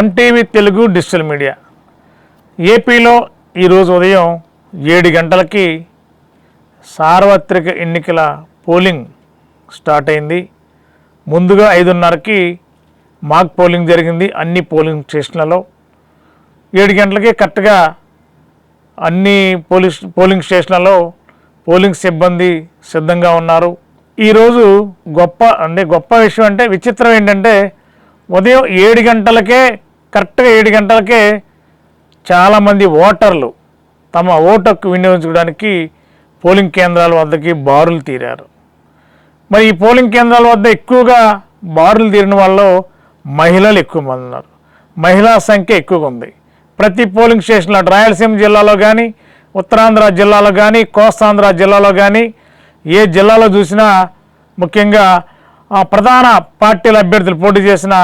MTV Telugu digital media. ఏపీలో ఈరోజు ఉదయం ఏడు గంటలకి సార్వత్రిక ఎన్నికల పోలింగ్ స్టార్ట్ అయింది. ముందుగా ఐదున్నరకి మాక్ పోలింగ్ జరిగింది అన్ని పోలింగ్ స్టేషన్లలో. ఏడు గంటలకి కరెక్ట్గా అన్ని పోలీస్ పోలింగ్ స్టేషన్లలో పోలింగ్ సిబ్బంది సిద్ధంగా ఉన్నారు. ఈరోజు గొప్ప అంటే గొప్ప విషయం అంటే విచిత్రం ఏంటంటే ఉదయం ఏడు గంటలకే కరెక్ట్గా ఏడు గంటలకే చాలామంది ఓటర్లు తమ ఓటు హక్కు వినియోగించుకోవడానికి పోలింగ్ కేంద్రాల వద్దకి బారులు తీరారు. మరి ఈ పోలింగ్ కేంద్రాల వద్ద ఎక్కువగా బారులు తీరిన వాళ్ళు మహిళలు ఎక్కువ మంది ఉన్నారు. మహిళా సంఖ్య ఎక్కువగా ఉంది. ప్రతి పోలింగ్ స్టేషన్లో రాయలసీమ జిల్లాలో కానీ ఉత్తరాంధ్ర జిల్లాలో కానీ కోస్తాంధ్ర జిల్లాలో కానీ ఏ జిల్లాలో చూసినా ముఖ్యంగా ప్రధాన పార్టీల అభ్యర్థులు పోటీ చేసిన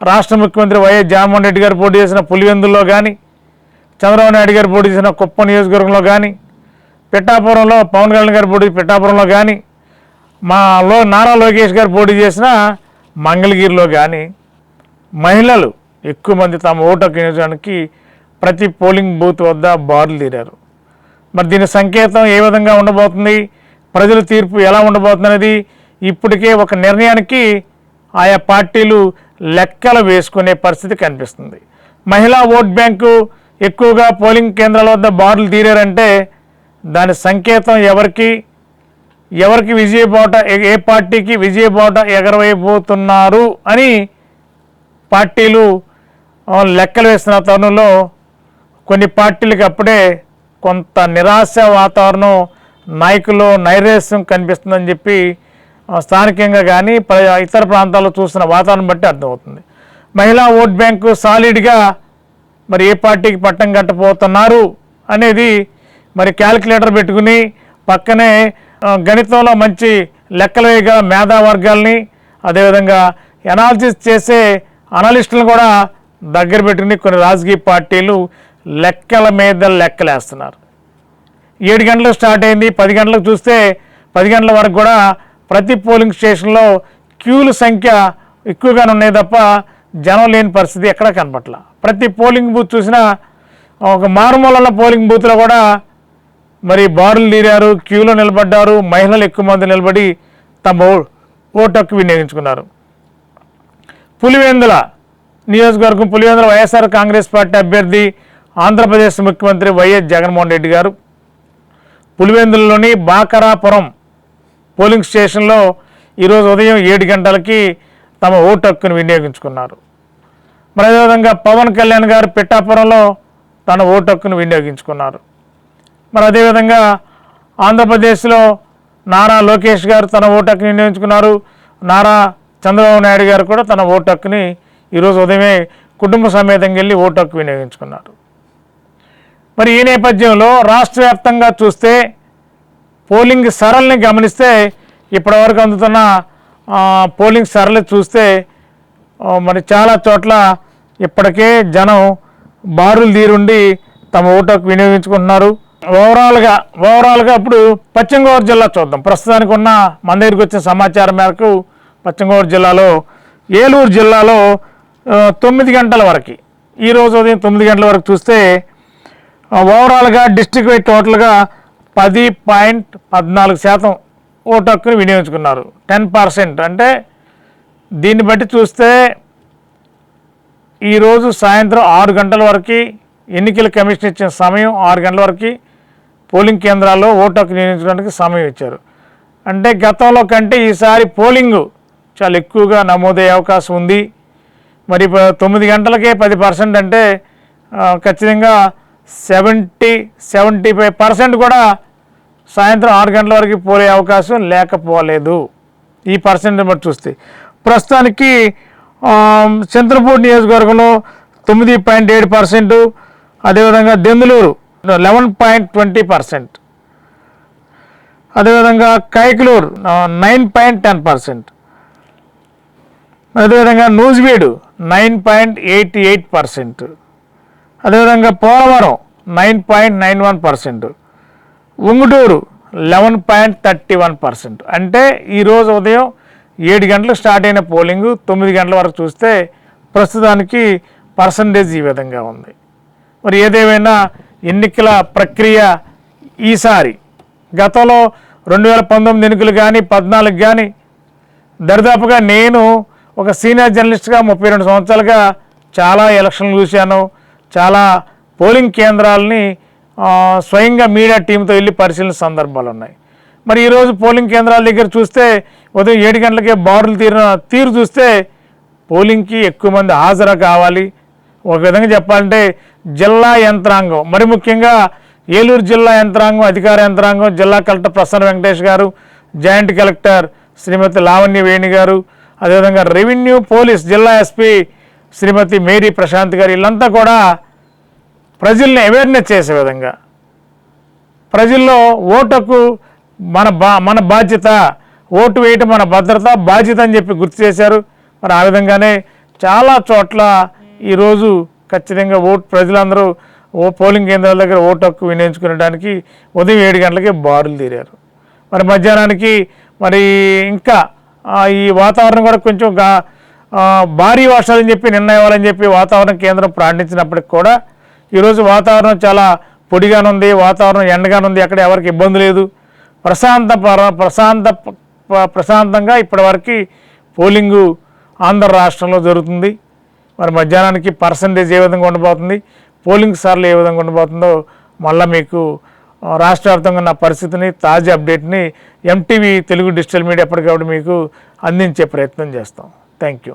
రాష్ట్ర ముఖ్యమంత్రి వైఎస్ జగన్మోహన్ రెడ్డి గారు పోటీ చేసిన పులివెందుల్లో కానీ చంద్రబాబు నాయుడు గారు పోటీ చేసిన కుప్ప నియోజకవర్గంలో కానీ పిఠాపురంలో పవన్ కళ్యాణ్ గారు పోటీ పిఠాపురంలో కానీ మా లో నారా లోకేష్ గారు పోటీ చేసిన మంగళగిరిలో కానీ మహిళలు ఎక్కువ మంది తమ ఓటు నియోజకానికి ప్రతి పోలింగ్ బూత్ వద్ద బారులు తీరారు. మరి దీని సంకేతం ఏ విధంగా ఉండబోతుంది? ప్రజల తీర్పు ఎలా ఉండబోతుంది అనేది ఇప్పటికే ఒక నిర్ణయానికి ఆయా పార్టీలు లెక్కలు వేసుకునే పరిస్థితి కనిపిస్తుంది. మహిళా ఓట్ బ్యాంకు ఎక్కువగా పోలింగ్ కేంద్రాల వద్ద బారులు తీరారంటే దాని సంకేతం ఎవరికి? ఎవరికి విజయబాట ఏ- పార్టీకి విజయబాట ఎగరవైపోతున్నారు అని పార్టీలు లెక్కలు వేసిన తరుణంలో కొన్ని పార్టీలకు అప్పుడే కొంత నిరాశ వాతావరణం నాయకులు నైరాశ్యం కనిపిస్తుందని చెప్పి స్థానికంగా కానీ ఇతర ప్రాంతాల్లో చూస్తున్న వాతావరణం బట్టి అర్థమవుతుంది. మహిళా ఓట్ బ్యాంకు సాలిడ్గా మరి ఏ పార్టీకి పట్టం కట్టపోతున్నారు అనేది మరి క్యాలిక్యులేటర్ పెట్టుకుని పక్కనే గణితంలో మంచి లెక్కలు వేయగల మేధా వర్గాల్ని అదేవిధంగా ఎనాలిసిస్ చేసే అనలిస్టులను కూడా దగ్గర పెట్టుకుని కొన్ని రాజకీయ పార్టీలు లెక్కల మీద లెక్కలేస్తున్నారు. ఏడు గంటలకు స్టార్ట్ అయింది పది గంటలకు చూస్తే పది గంటల వరకు కూడా ప్రతి పోలింగ్ స్టేషన్లో క్యూల సంఖ్య ఎక్కువగానే ఉన్నాయి తప్ప జనం లేని పరిస్థితి ఎక్కడా కనపట్ల ప్రతి పోలింగ్ బూత్ చూసినా ఒక మారుమూలల పోలింగ్ బూత్లో కూడా మరి బారులు తీరారు క్యూలో నిలబడ్డారు మహిళలు ఎక్కువ మంది నిలబడి తమ ఓ- ఓటు హక్కు వినియోగించుకున్నారు. పులివెందుల నియోజకవర్గం పులివెందుల వైఎస్ఆర్ కాంగ్రెస్ పార్టీ అభ్యర్థి ఆంధ్రప్రదేశ్ ముఖ్యమంత్రి వైఎస్ జగన్మోహన్ రెడ్డి గారు. పులివెందులలోని బాకరాపురం పోలింగ్ స్టేషన్లో ఈరోజు ఉదయం ఏడు గంటలకి తమ ఓటు హక్కును వినియోగించుకున్నారు. మరి అదేవిధంగా పవన్ కళ్యాణ్ గారు పిట్టాపురంలో తన ఓటు హక్కును వినియోగించుకున్నారు. మరి అదేవిధంగా ఆంధ్రప్రదేశ్లో నారా లోకేష్ గారు తన ఓటు హక్కును వినియోగించుకున్నారు. నారా చంద్రబాబు నాయుడు గారు కూడా తన ఓటు హక్కుని ఈరోజు ఉదయమే కుటుంబ సమేతంగా వెళ్ళి ఓటు హక్కు వినియోగించుకున్నారు. మరి ఈ నేపథ్యంలో రాష్ట్ర వ్యాప్తంగా చూస్తే పోలింగ్ సరళిని గమనిస్తే ఇప్పటివరకు అందుతున్న పోలింగ్ సరళి చూస్తే మరి చాలా చోట్ల ఇప్పటికే జనం బారులు తీరుండి తమ ఓటు వినియోగించుకుంటున్నారు. ఓవరాల్గా ఓవరాల్గా ఇప్పుడు పశ్చిమ గోదావరి జిల్లా చూద్దాం. ప్రస్తుతానికి ఉన్న మన దగ్గరికి వచ్చిన సమాచారం మేరకు పశ్చిమ గోదావరి జిల్లాలో ఏలూరు జిల్లాలో తొమ్మిది గంటల వరకు ఈరోజు ఉదయం తొమ్మిది గంటల వరకు చూస్తే ఓవరాల్గా డిస్టిక్ వైడ్ టోటల్గా పది పాయింట్ పద్నాలుగు శాతం ఓటు హక్కును వినియోగించుకున్నారు. టెన్ పర్సెంట్ అంటే దీన్ని బట్టి చూస్తే ఈరోజు సాయంత్రం ఆరు గంటల వరకు ఎన్నికల కమిషన్ ఇచ్చిన సమయం ఆరు గంటల వరకు పోలింగ్ కేంద్రాల్లో ఓటు హక్కు వినియోగించడానికి సమయం ఇచ్చారు. అంటే గతంలో కంటే ఈసారి పోలింగ్ చాలా ఎక్కువగా నమోదయ్యే అవకాశం ఉంది. మరి ప- తొమ్మిది గంటలకే పది పర్సెంట్ అంటే ఖచ్చితంగా సెవెంటీ సెవెంటీ ఫైవ్ పర్సెంట్ కూడా సాయంత్రం ఆరు గంటల వరకు పోలే అవకాశం లేకపోలేదు. ఈ పర్సెంట్ బట్టి చూస్తే. ప్రస్తుతానికి చంద్రపూడి నియోజకవర్గంలో తొమ్మిది పాయింట్ ఏడు పర్సెంట్ అదేవిధంగా Denduluru eleven point twenty percent. అదేవిధంగా Kaikaluru nine point ten percent. అదేవిధంగా Nuzvid nine point eighty eight percent. అదేవిధంగా Polavaram nine point nine one percent. Unguturu eleven point thirty one percent. అంటే ఈరోజు ఉదయం ఏడు గంటలు స్టార్ట్ అయిన పోలింగ్ తొమ్మిది గంటల వరకు చూస్తే ప్రస్తుతానికి పర్సంటేజ్ ఈ విధంగా ఉంది. మరి ఏదేమైనా ఎన్నికల ప్రక్రియ ఈసారి గతంలో రెండు వేల పంతొమ్మిది ఎన్నికలు కానీ పద్నాలుగు కానీ దరిదాపుగా నేను ఒక సీనియర్ జర్నలిస్ట్గా ముప్పై రెండు సంవత్సరాలుగా చాలా ఎలక్షన్లు చూశాను చాలా పోలింగ్ కేంద్రాలని స్వయంగా మీడియా టీంతో వెళ్ళి పరిశీలన సందర్భాలు ఉన్నాయి. మరి ఈరోజు పోలింగ్ కేంద్రాల దగ్గర చూస్తే ఉదయం ఏడు గంటలకే బారులు తీరిన తీరు చూస్తే పోలింగ్కి ఎక్కువ మంది హాజరు కావాలి. ఒక విధంగా చెప్పాలంటే జిల్లా యంత్రాంగం మరి ముఖ్యంగా ఏలూరు జిల్లా యంత్రాంగం అధికార యంత్రాంగం జిల్లా collector Prasanna Venkatesh garu joint collector Shrimati Lavanya Veni garu అదేవిధంగా రెవెన్యూ పోలీస్ జిల్లా ఎస్పీ శ్రీమతి మేరీ ప్రశాంత్ గారు వీళ్ళంతా కూడా ప్రజల్ని అవేర్నెస్ చేసే విధంగా. ప్రజల్లో ఓటుకు మన బా మన బాధ్యత ఓటు వేయటం మన భద్రత బాధ్యత అని చెప్పి గుర్తు చేశారు. మరి ఆ విధంగానే చాలా చోట్ల ఈరోజు ఖచ్చితంగా ఓటు ప్రజలందరూ ఓ పోలింగ్ కేంద్రాల దగ్గర ఓటు హక్కు వినియోగించుకునడానికి ఉదయం ఏడు గంటలకే బారులు తీరారు. మరి మధ్యాహ్నానికి మరి ఇంకా ఈ వాతావరణం కూడా కొంచెం భారీ వర్షాలని చెప్పి నిన్న ఇవ్వాలని చెప్పి వాతావరణ కేంద్రం ప్రారంభించినప్పటికి కూడా ఈరోజు వాతావరణం చాలా పొడిగానుంది వాతావరణం ఎండగానుంది అక్కడ ఎక్కడ ఎవరికి ఇబ్బంది లేదు. ప్రశాంత పర- ప్రశాంత ప్రశాంతంగా ఇప్పటివరకు పోలింగు ఆంధ్ర రాష్ట్రంలో జరుగుతుంది. మరి మధ్యాహ్నానికి పర్సంటేజ్ ఏ విధంగా ఉండబోతుంది పోలింగ్ సార్లు ఏ విధంగా ఉండబోతుందో మళ్ళీ మీకు రాష్ట్ర వ్యాప్తంగా ఉన్న పరిస్థితిని తాజా అప్డేట్ని M T V Telugu digital media ఎప్పటికప్పుడు మీకు అందించే ప్రయత్నం చేస్తాం. Thank you.